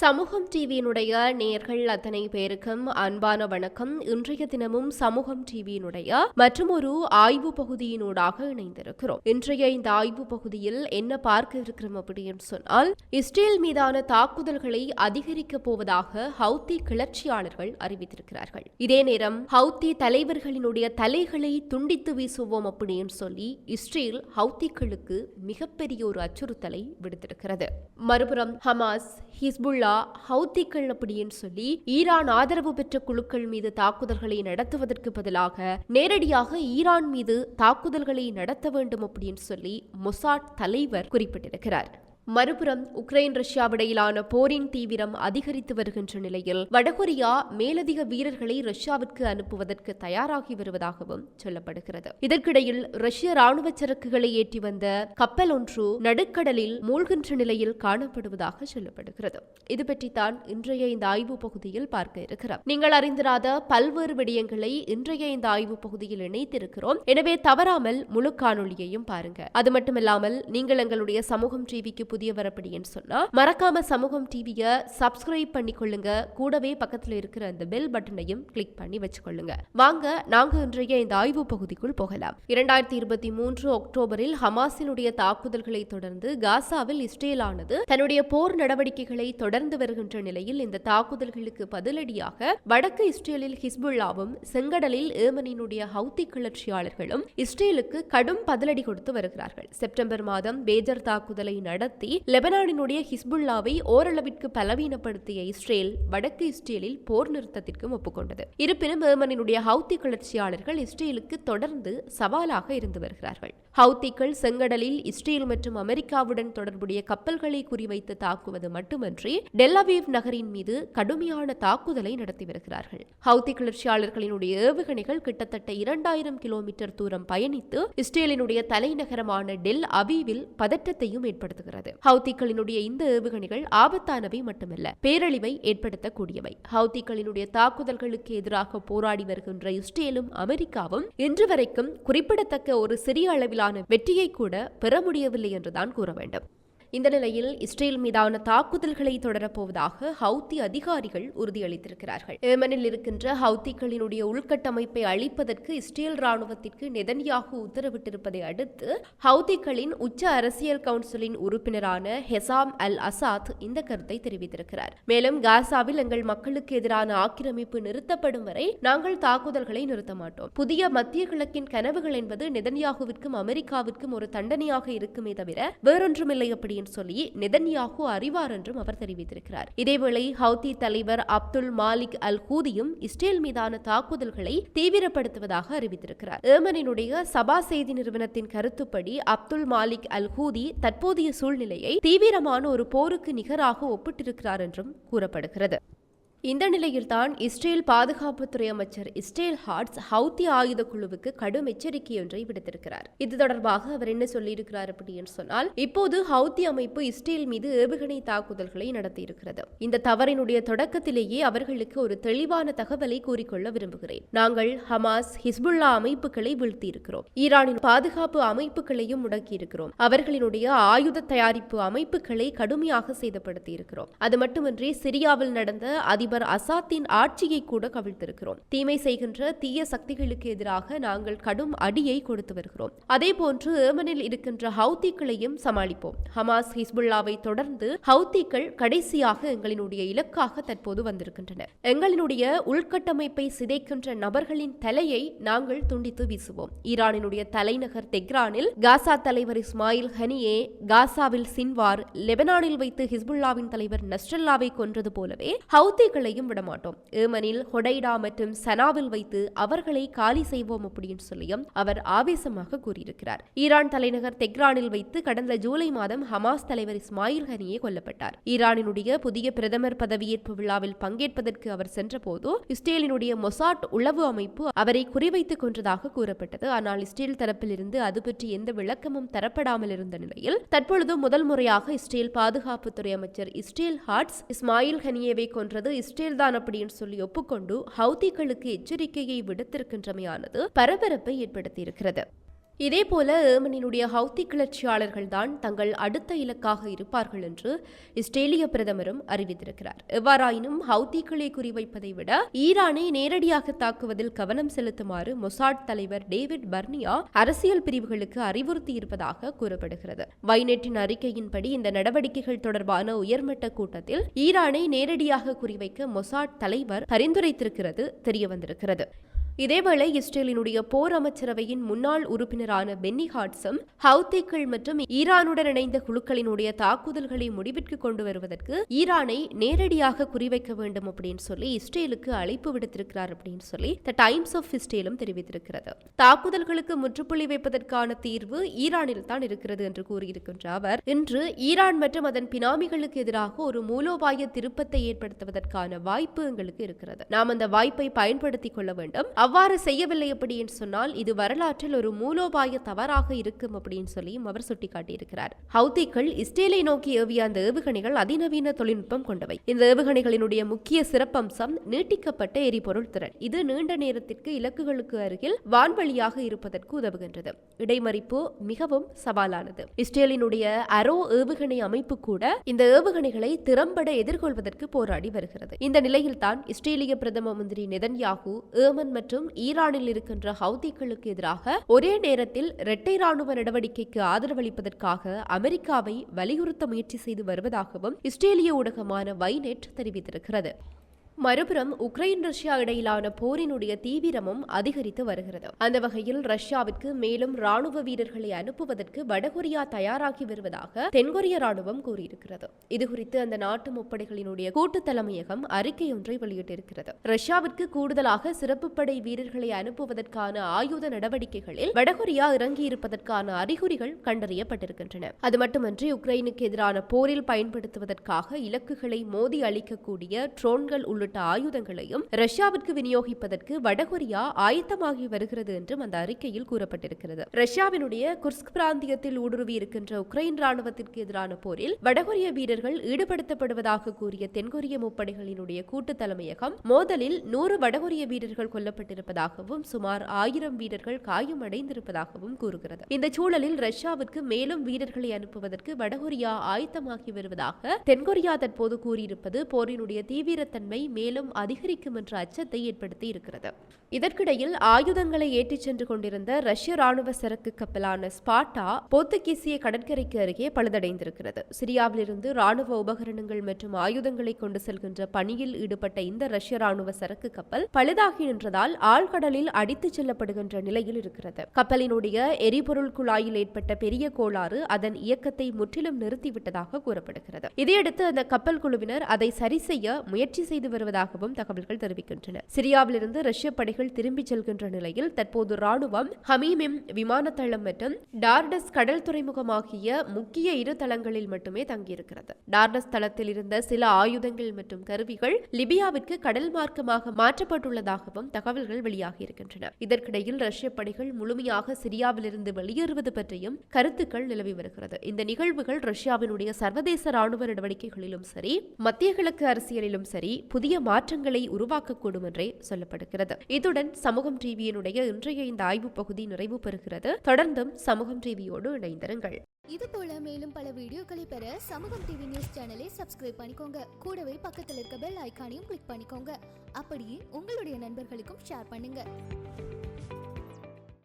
சமூகம் டிவியினுடைய நேர்கள் அத்தனை பேருக்கும் அன்பான வணக்கம். இன்றைய தினமும் சமூகம் டிவியினுடைய மற்றும் ஒரு ஆய்வு பகுதியினூடாக இணைந்திருக்கிறோம். இன்றைய இந்த ஆய்வு பகுதியில் என்ன பார்க்க இருக்கிறோம் அப்படின்னு சொன்னால் இஸ்ரேல் மீதான தாக்குதல்களை அதிகரிக்கப் போவதாக ஹவுத்தி கிளர்ச்சியாளர்கள் அறிவித்திருக்கிறார்கள். இதே நேரம் ஹவுத்தி தலைவர்களினுடைய தலைகளை துண்டித்து வீசுவோம் அப்படின்னு சொல்லி இஸ்ரேல் ஹவுத்திகளுக்கு மிகப்பெரிய ஒரு அச்சுறுத்தலை விடுத்திருக்கிறது. மறுபுறம் ஹமாஸ் ஹிஸ்புல்லா ஹவுத்திகள் அப்படின்னு சொல்லி ஈரான் ஆதரவு பெற்ற குழுக்கள் மீது தாக்குதல்களை நடத்துவதற்கு பதிலாக நேரடியாக ஈரான் மீது தாக்குதல்களை நடத்த வேண்டும் அப்படின்னு சொல்லி மொசாட் தலைவர் குறிப்பிட்டிருக்கிறார். மறுபுறம் உக்ரைன் ரஷ்யாவிடையிலான போரின் தீவிரம் அதிகரித்து வருகின்ற நிலையில் வடகொரியா மேலதிக வீரர்களை ரஷ்யாவிற்கு அனுப்புவதற்கு தயாராகி வருவதாகவும் சொல்லப்படுகிறது. இதற்கிடையில் ரஷ்ய ராணுவ சரக்குகளை ஏற்றி வந்த கப்பல் ஒன்று நடுக்கடலில் மூழ்கின்ற நிலையில் காணப்படுவதாக சொல்லப்படுகிறது. இது பற்றித்தான் இன்றைய இந்த ஆய்வு பகுதியில் பார்க்க இருக்கிறோம். நீங்கள் அறிந்திராத பல்வேறு விடயங்களை இன்றைய இந்த ஆய்வு பகுதியில் இணைத்திருக்கிறோம். எனவே தவறாமல் முழு காணொலியையும் பாருங்க. அது மட்டுமில்லாமல் நீங்கள் எங்களுடைய சமூகம் டிவிக்கு புதியவர் அப்படின்னு சொன்னா மறக்காம சமூகம் டிவியை சப்ஸ்கிரைப் பண்ணிக்கொள்ளுங்க. கூடவே பக்கத்துல இருக்கிற அந்த பெல் பட்டனையும் கிளிக் பண்ணி வச்சுக்கொள்ளுங்க. வாங்க நாங்க இன்றைய இந்த ஆய்வு பகுதிக்குள் போகலாம். இரண்டாயிரத்தி இருபத்தி மூன்று அக்டோபரில் ஹமாஸினுடைய தாக்குதல்களை தொடர்ந்து காசாவில் இஸ்ரேலானது தன்னுடைய போர் நடவடிக்கைகளை தொடர்ந்து வருகின்ற நிலையில் இந்த தாக்குதல்களுக்கு பதிலடியாக வடக்கு இஸ்ரேலில் ஹிஸ்புல்லாவும் செங்கடலில் ஏமனினுடைய ஹவுத்தி கிளர்ச்சியாளர்களும் இஸ்ரேலுக்கு கடும் பதிலடி கொடுத்து வருகிறார்கள். செப்டம்பர் மாதம் பேஜர் தாக்குதலை நடத்தி லெபனானினுடைய ஹிஸ்புல்லாவை ஓரளவிற்கு பலவீனப்படுத்திய இஸ்ரேல் வடக்கு இஸ்ரேலில் போர் நிறுத்தத்திற்கும் ஒப்புக்கொண்டது. இருப்பினும் ஏமனினுடைய ஹவுத்தி கிளர்ச்சியாளர்கள் இஸ்ரேலுக்கு தொடர்ந்து சவாலாக இருந்து வருகிறார்கள். ஹவுத்திகள் செங்கடலில் இஸ்ரேல் மற்றும் அமெரிக்காவுடன் தொடர்புடைய கப்பல்களை குறிவைத்து தாக்குவது மட்டுமன்றி டெல்லவீவ் நகரின் மீது கடுமையான தாக்குதலை நடத்தி வருகிறார்கள். ஹவுத்தி கிளர்ச்சியாளர்களினுடைய ஏவுகணைகள் கிட்டத்தட்ட இரண்டாயிரம் கிலோமீட்டர் தூரம் பயணித்து இஸ்ரேலினுடைய தலைநகரமான டெல் அவீவில் பதற்றத்தையும் ஏற்படுத்துகிறது. ஹவுத்திகளினுடைய இந்த ஏவுகணைகள் ஆபத்தானவை மட்டுமல்ல பேரழிவை ஏற்படுத்தக்கூடியவை. ஹவுத்திகளினுடைய தாக்குதல்களுக்கு எதிராக போராடி வருகின்ற இஸ்ரேலும் அமெரிக்காவும் இன்று வரைக்கும் குறிப்பிடத்தக்க ஒரு சிறிய அளவிலான வெற்றியை கூட பெற முடியவில்லை என்றுதான் கூற வேண்டும் இந்த நிலையில் இஸ்ரேல் மீதான தாக்குதல்களை தொடரப்போவதாக ஹவுத்தி அதிகாரிகள் உறுதியளித்திருக்கிறார்கள். ஏமனில் இருக்கின்ற ஹவுத்திகளினுடைய உள்கட்டமைப்பை அழிப்பதற்கு இஸ்ரேல் ராணுவத்திற்கு நெதன்யாகு உத்தரவிட்டிருப்பதை அடுத்து ஹவுத்திகளின் உச்ச அரசியல் கவுன்சிலின் உறுப்பினரான ஹெசாம் அல் அசாத் இந்த கருத்தை தெரிவித்திருக்கிறார். மேலும் காசாவில் எங்கள் மக்களுக்கு எதிரான ஆக்கிரமிப்பு நிறுத்தப்படும் வரை நாங்கள் தாக்குதல்களை நிறுத்த மாட்டோம். புதிய மத்திய கிழக்கின் கனவுகள் என்பது நெதன்யாகுவிற்கும் அமெரிக்காவிற்கும் ஒரு தண்டனையாக இருக்குமே தவிர வேறொன்றுமில்லை அப்படி அப்படின்னு சொல்லி நெதன்யாகு அறிவார் என்றும் அவர் தெரிவித்திருக்கிறார். இதேவேளை ஹவுதி தலைவர் அப்துல் மாலிக் அல் ஹூதியும் இஸ்ரேல் மீதான தாக்குதல்களை தீவிரப்படுத்துவதாக அறிவித்திருக்கிறார். ஏமனினுடைய சபா செய்தி நிறுவனத்தின் கருத்துப்படி அப்துல் மாலிக் அல் ஹூதி தற்போதைய சூழ்நிலையை தீவிரமான ஒரு போருக்கு நிகராக ஒப்பிட்டிருக்கிறார் என்றும் கூறப்படுகிறது. இந்த நிலையில்தான் இஸ்ரேல் பாதுகாப்புத்துறை அமைச்சர் இஸ்ரேல் ஹார்ட்ஸ் ஹவுத்தி ஆயுத குழுவுக்கு கடும் எச்சரிக்கை ஒன்றை விடுத்திருக்கிறார். இது தொடர்பாக அவர் என்ன சொல்லியிருக்கிறார் அப்படின்னு சொன்னால் இப்போது ஹவுத்தி அமைப்பு இஸ்ரேல் மீது ஏவுகணை தாக்குதல்களை நடத்தியிருக்கிறது. இந்த தவறினுடைய தொடக்கத்திலேயே அவர்களுக்கு ஒரு தெளிவான தகவலை கூறிக்கொள்ள விரும்புகிறேன். நாங்கள் ஹமாஸ் ஹிஸ்புல்லா அமைப்புகளை வீழ்த்தியிருக்கிறோம். ஈரானின் பாதுகாப்பு அமைப்புகளையும் முடக்கியிருக்கிறோம். அவர்களினுடைய ஆயுத தயாரிப்பு அமைப்புகளை கடுமையாக சேதப்படுத்தி இருக்கிறோம் அது மட்டுமின்றி சிரியாவில் நடந்த அதி அதிபர் அசாத்தின் ஆட்சியை கூட கவிழ்த்திருக்கிறோம். தீமை செய்கின்ற தீய சக்திகளுக்கு எதிராக நாங்கள் கடும் அடியை கொடுத்து வருகிறோம். அதே போன்று ஏமனில் இருக்கின்ற ஹவுத்திகளையும் சமாளிப்போம். ஹமாஸ் ஹிஸ்புல்லாவை தொடர்ந்து ஹவுத்திகள் கடைசியாக எங்களினுடைய இலக்காக தற்போது வந்திருக்கின்றனர் எங்களினுடைய உள்கட்டமைப்பை சிதைக்கின்ற நபர்களின் தலையை நாங்கள் துண்டித்து வீசுவோம். ஈரானினுடைய தலைநகர் தெஹ்ரானில் காசா தலைவர் இஸ்மாயில் ஹனியே காசாவில் சின்வார் லெபனானில் வைத்து ஹிஸ்புல்லாவின் தலைவர் நஸ்ரல்லாவை கொன்றது போலவே ஹவுத்திகள் அவர்களையும் விடமாட்டோம். ஏமனில் ஹொடைடா மற்றும் சனாவில் வைத்து அவர்களை காலி செய்வோம் அப்படின்னு சொல்லியும் அவர் ஆவேசமாக கூறியிருக்கிறார். ஈரான் தலைநகர் தெக்ரானில் வைத்து கடந்த ஜூலை மாதம் ஹமாஸ் தலைவர் இஸ்மாயில் ஹனியே கொல்லப்பட்டார். ஈரானினுடைய புதிய பிரதமர் பதவியேற்பு விழாவில் பங்கேற்பதற்கு அவர் சென்றபோது இஸ்ரேலினுடைய மொசாட் உளவு அமைப்பு அவரை குறிவைத்துக் கொன்றதாக கூறப்பட்டது. ஆனால் இஸ்ரேல் தரப்பிலிருந்து அது பற்றி எந்த விளக்கமும் தரப்படாமல் இருந்த நிலையில் தற்பொழுது முதல் முறையாக இஸ்ரேல் பாதுகாப்புத்துறை அமைச்சர் இஸ்ரேல் ஹார்ட்ஸ் இஸ்மாயில் ஹனியேவை கொன்றது இஸ்ரேல் தான் அப்படின்னு சொல்லி ஒப்புக்கொண்டு ஹவுதிகளுக்கு எச்சரிக்கையை விடுத்திருக்கின்றமையானது பரபரப்பை ஏற்படுத்தியிருக்கிறது. இதேபோல ஏமனினுடைய ஹவுத்தி கிளர்ச்சியாளர்கள் தான் தங்கள் அடுத்த இலக்காக இருப்பார்கள் என்று இஸ்ரேலிய பிரதமரும் அறிவித்திருக்கிறார். எவ்வாறாயினும் ஹவுத்திகளை குறிவைப்பதை விட ஈரானை நேரடியாக தாக்குவதில் கவனம் செலுத்துமாறு மொசாட் தலைவர் டேவிட் பர்னியா அரசியல் பிரிவுகளுக்கு அறிவுறுத்தியிருப்பதாக கூறப்படுகிறது. வைநெட்டின் அறிக்கையின்படி இந்த நடவடிக்கைகள் தொடர்பான உயர்மட்ட கூட்டத்தில் ஈரானை நேரடியாக குறிவைக்க மொசாட் தலைவர் பரிந்துரைத்திருக்கிறது தெரியவந்திருக்கிறது. இதேவேளை இஸ்ரேலினுடைய போர் அமைச்சரவையின் முன்னாள் உறுப்பினரான பென்னி ஹாட்ஸும் ஹவுத்திகள் மற்றும் ஈரானுடன் இணைந்த குழுக்களினுடைய தாக்குதல்களை முடிவிற்கு கொண்டு வருவதற்கு ஈரானை நேரடியாக குறிவைக்க வேண்டும் அப்படின்னு சொல்லி இஸ்ரேலுக்கு அழைப்பு விடுத்திருக்கிறார் அப்படின்னு சொல்லி த டைம்ஸ் ஆஃப் இஸ்ரேலும் தெரிவித்திருக்கிறது. தாக்குதல்களுக்கு முற்றுப்புள்ளி வைப்பதற்கான தீர்வு ஈரானில் தான் இருக்கிறது என்று கூறியிருக்கின்ற அவர் இன்று ஈரான் மற்றும் அதன் பினாமிகளுக்கு எதிராக ஒரு மூலோபாய திருப்பத்தை ஏற்படுத்துவதற்கான வாய்ப்பு எங்களுக்கு இருக்கிறது. நாம் அந்த வாய்ப்பை பயன்படுத்திக் கொள்ள வேண்டும். அவ்வாறு செய்யவில்லை அப்படின்னு சொன்னால் இது வரலாற்றில் ஒரு மூலோபாய தவறாக இருக்கும் அப்படின்னு சொல்லியும் அவர் சுட்டிக்காட்டியிருக்கிறார். ஹவுதிக்கள் இஸ்ரேலை நோக்கி ஏவிய அந்த ஏவுகணைகள் அதிநவீன தொழில்நுட்பம் கொண்டவை. இந்த ஏவுகணைகளினுடைய முக்கிய சிறப்பம்சம் நீட்டிக்கப்பட்ட எரிபொருள் திறன். இது நீண்ட நேரத்திற்கு இலக்குகளுக்கு அருகில் வான்வழியாக இருப்பதற்கு உதவுகின்றது. இடைமறிப்பு மிகவும் சவாலானது. இஸ்ரேலினுடைய அரோ ஏவுகணை அமைப்பு கூட இந்த ஏவுகணைகளை திறம்பட எதிர்கொள்வதற்கு போராடி வருகிறது. இந்த நிலையில்தான் இஸ்ரேலிய பிரதம மந்திரி நெதன்யாகு ஏமன் மற்றும் ஈரானில் இருக்கின்ற ஹவுதிகளுக்கு எதிராக ஒரே நேரத்தில் இரட்டை ராணுவ நடவடிக்கைக்கு ஆதரவளிப்பதற்காக அமெரிக்காவை வலியுறுத்த முயற்சி செய்து வருவதாகவும் இஸ்ரேலிய ஊடகமான வைநெட் தெரிவித்திருக்கிறது. மறுபுறம் உக்ரைன் ரஷ்யா இடையிலான போரினுடைய தீவிரமும் அதிகரித்து வருகிறது. அந்த வகையில் ரஷ்யாவிற்கு மேலும் ராணுவ வீரர்களை அனுப்புவதற்கு வடகொரியா தயாராகி வருவதாக தென்கொரிய ராணுவம் கூறியிருக்கிறது. இதுகுறித்து அந்த நாட்டு முப்படைகளினுடைய கூட்டு தலைமையகம் அறிக்கை ஒன்றை வெளியிட்டிருக்கிறது. ரஷ்யாவிற்கு கூடுதலாக சிறப்பு படை வீரர்களை அனுப்புவதற்கான ஆயுத நடவடிக்கைகளில் வடகொரியா இறங்கியிருப்பதற்கான அறிகுறிகள் கண்டறியப்பட்டிருக்கின்றன. அது மட்டுமன்றி உக்ரைனுக்கு எதிரான போரில் பயன்படுத்துவதற்காக இலக்குகளை மோதி அளிக்கக்கூடிய ட்ரோன்கள் உள்ளிட்ட உள்ளிட்ட ஆயுதங்களையும் ரஷ்யாவிற்கு விநியோகிப்பதற்கு வடகொரியா ஆயத்தமாகி வருகிறது என்றும் அந்த அறிக்கையில் கூறப்பட்டிருக்கிறது. ரஷ்யாவினுடைய குர்ஸ்க் பிராந்தியத்தில் ஊடுருவி இருக்கின்ற உக்ரைன் ராணுவத்திற்கு எதிரான போரில் வடகொரிய வீரர்கள் ஈடுபடுத்தப்படுவதாக கூறிய தென்கொரிய முப்படைகளினுடைய கூட்டு தலைமையகம் மோதலில் நூறு வடகொரிய வீரர்கள் கொல்லப்பட்டிருப்பதாகவும் சுமார் ஆயிரம் வீரர்கள் காயமடைந்திருப்பதாகவும் கூறுகிறது. இந்த சூழலில் ரஷ்யாவிற்கு மேலும் வீரர்களை அனுப்புவதற்கு வடகொரியா ஆயத்தமாகி வருவதாக தென்கொரியா தற்போது கூறியிருப்பது போரினுடைய தீவிரத்தன்மை மேலும் அதிகரிக்கும் என்ற அச்சத்தை ஏற்படுத்தி இருக்கிறது. இதற்கிடையில் ஆயுதங்களை ஏற்றிச் சென்று கொண்டிருந்த ரஷ்ய ராணுவ சரக்கு கப்பலான ஸ்பாட்டா போர்த்துகீசிய கடற்கரைக்கு அருகே பழுதடைந்திருக்கிறது. சிரியாவிலிருந்து ராணுவ உபகரணங்கள் மற்றும் ஆயுதங்களை கொண்டு செல்கின்ற பணியில் ஈடுபட்ட இந்த ரஷ்ய ராணுவ சரக்கு கப்பல் பழுதாகி நின்றதால் ஆழ்கடலில் அடித்துச் செல்லப்படுகின்ற நிலையில் இருக்கிறது. கப்பலினுடைய எரிபொருள் குழாயில் ஏற்பட்ட பெரிய கோளாறு அதன் இயக்கத்தை முற்றிலும் நிறுத்திவிட்டதாக கூறப்படுகிறது. இதையடுத்து அந்த கப்பல் குழுவினர் அதை சரி செய்ய முயற்சி செய்து வருவதாகவும் தகவல்கள் தெரிவிக்கின்றன. சிரியாவிலிருந்து ரஷ்ய படைகள் திரும்பிச் செல்கின்ற நிலையில் தற்போது ராணுவம் ஹமீமிம் விமான தளம் மற்றும் டார்டஸ் கடல் துறைமுகம் ஆகிய முக்கிய இரு தளங்களில் மட்டுமே தங்கியிருக்கிறது. டார்டஸ் தளத்தில் இருந்த சில ஆயுதங்கள் மற்றும் கருவிகள் லிபியாவிற்கு கடல் மார்க்கமாக மாற்றப்பட்டுள்ளதாகவும் தகவல்கள் வெளியாகி இருக்கின்றன. இதற்கிடையில் ரஷ்ய படைகள் முழுமையாக சிரியாவிலிருந்து வெளியேறுவது பற்றியும் கருத்துக்கள் நிலவி வருகிறது. இந்த நிகழ்வுகள் ரஷ்யாவினுடைய சர்வதேச ராணுவ நடவடிக்கைகளிலும் சரி மத்திய கிழக்கு அரசியலிலும் சரி புதிய மாற்றங்களை உருவாக்கக்கூடும் என்றே சொல்லப்படுகிறது. இத்துடன் சமூகம் டிவியினுடைய இன்றைய இந்த ஆய்வு பகுதி நிறைவு பெறுகிறது. தொடர்ந்தும் சமூகம் டிவியோடு இணைந்திருங்கள். இது போல மேலும் பல வீடியோக்களை பெற சமூகம் டிவி நியூஸ் சேனலை சப்ஸ்கிரைப் பண்ணிக்கோங்க. கூடவே பக்கத்தில் இருக்க பெல் ஐக்கானையும் கிளிக் பண்ணிக்கோங்க. அப்படியே உங்களுடைய நண்பர்களுக்கும் ஷேர் பண்ணுங்க.